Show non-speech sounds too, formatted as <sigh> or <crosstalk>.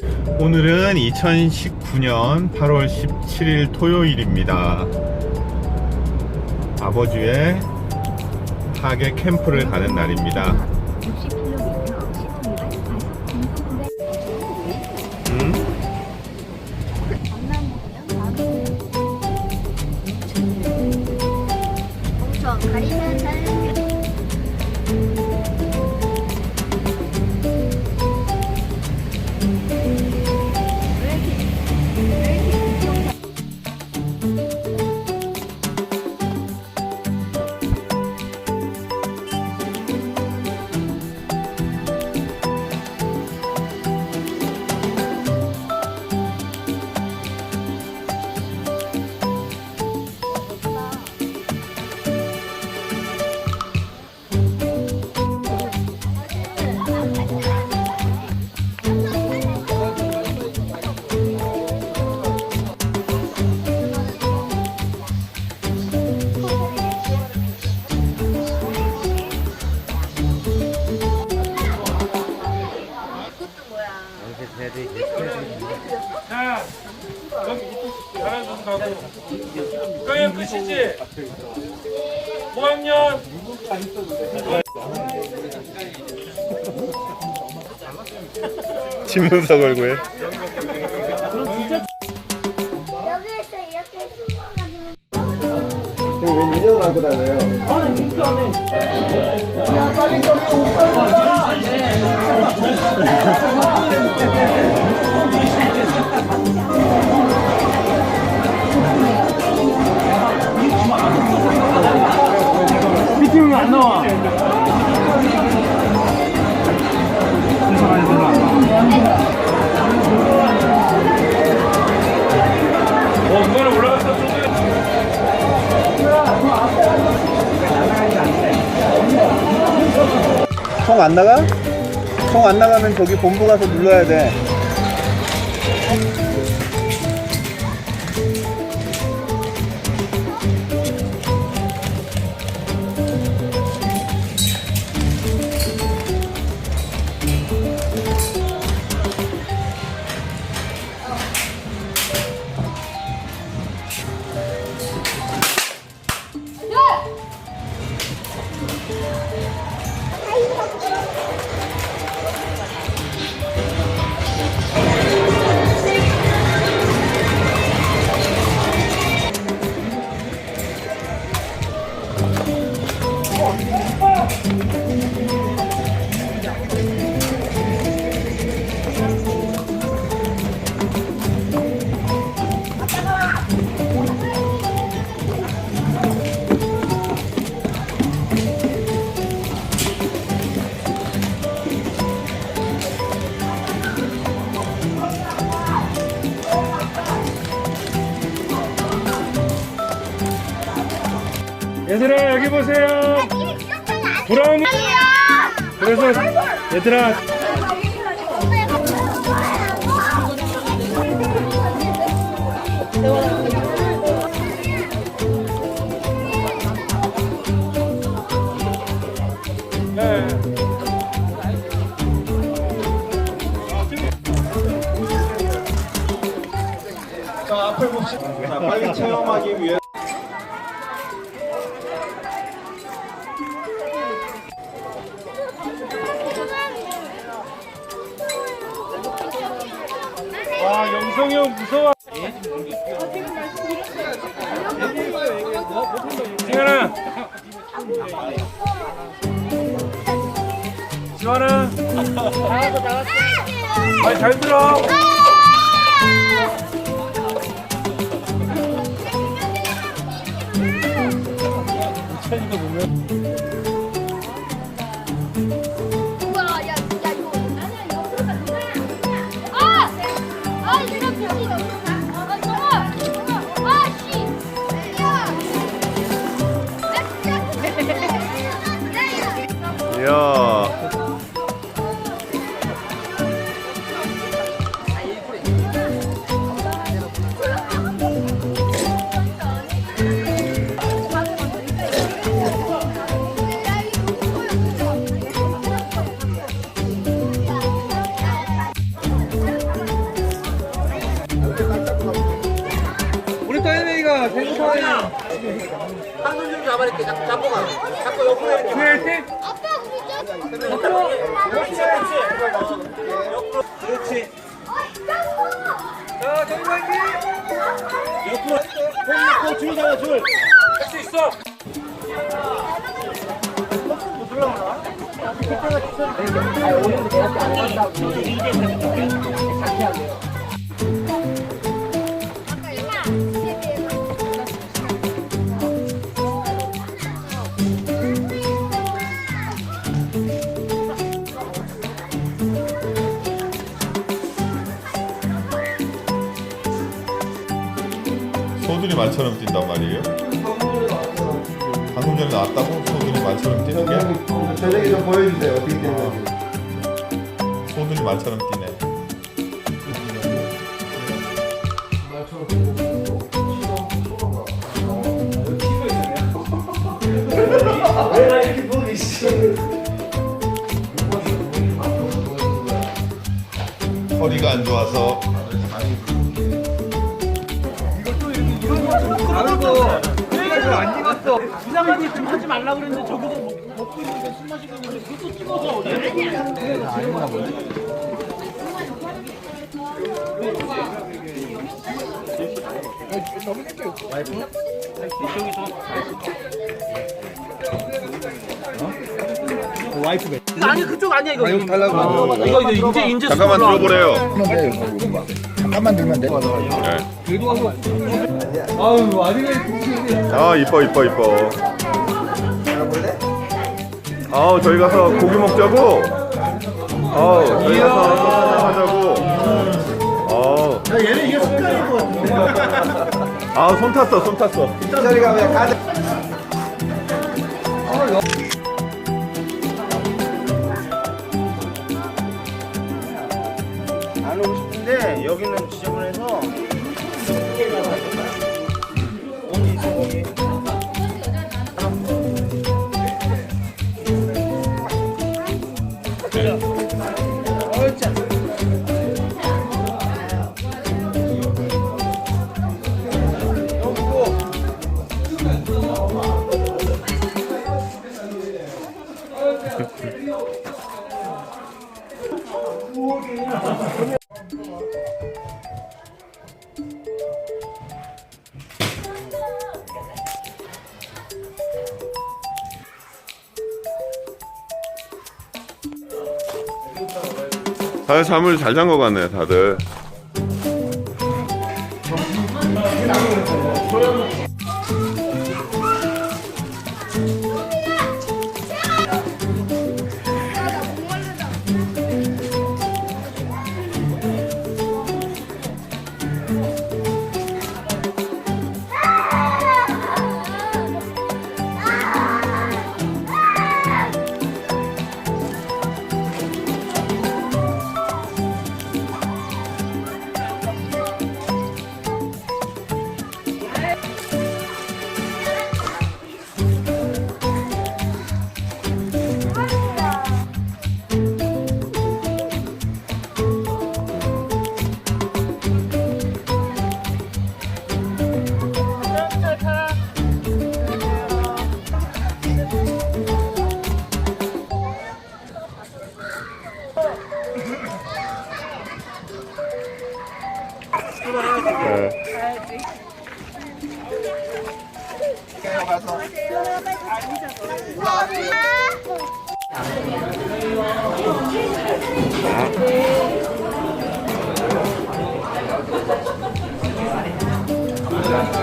오늘은 2019년 8월 17일 토요일입니다. 아버지의 하계 캠프를 가는 날입니다. 좀. 그냥 끝이지? 5학년? 집문서 걸고 해. 여기에서 이렇게 숨어가지고 왜 인형을 안고 다녀요? 미팅이 총 안 나가? 총 안 나가면 저기 본부 가서 눌러야 돼. 얘들아, 여기 보세요. 브라운이. 그래서, 얘들아, 네. 자, 앞을 봅시다. 자, 빨리 체험하기 위해. 와, 영성이 형 무서워. 지현아. 지환아. 아, 잘 들어. 우와 이야. 잡아낼게. 잡고 가. 자꾸 옆으로 이렇게. 옆으로. 그렇지, 그렇지. 옆으로. 그렇지. 자, 정상기. 옆으로. 손 놓고 줄 잡아 줄. 할 수 있어! 소들이 말처럼 뛴단 말이에요? 방금 전에 나왔다고? 소들이 말처럼 뛰는 게? 저녁에 좀 보여주세요. 어떻게 되는지. 소들이 말처럼 뛰네. <laughs> 허리가 안 좋아서 이상한 짓 좀 하지 말라 그랬는데 저기서 먹- 먹고 있는데 술 마시고 있는데 그것도 찍어서 아니 그쪽 아니야 이거. 이거 달라고. 이거 이거 이제 이제 잠깐만 들어보래요. 잠깐만 들면 돼. 네. 아유, 아직은 아 이뻐 이뻐 이뻐. 아 저희 가서 고기 먹자고. 아 저희 가서 소주 하자고. 아. 얘는 이게 습관인 것 같아. <laughs> 아손 탔어 손 탔어. 뒷자리 가면 가자. 다들 잠을 잘 잔 것 같네 다들. หมดค่ะ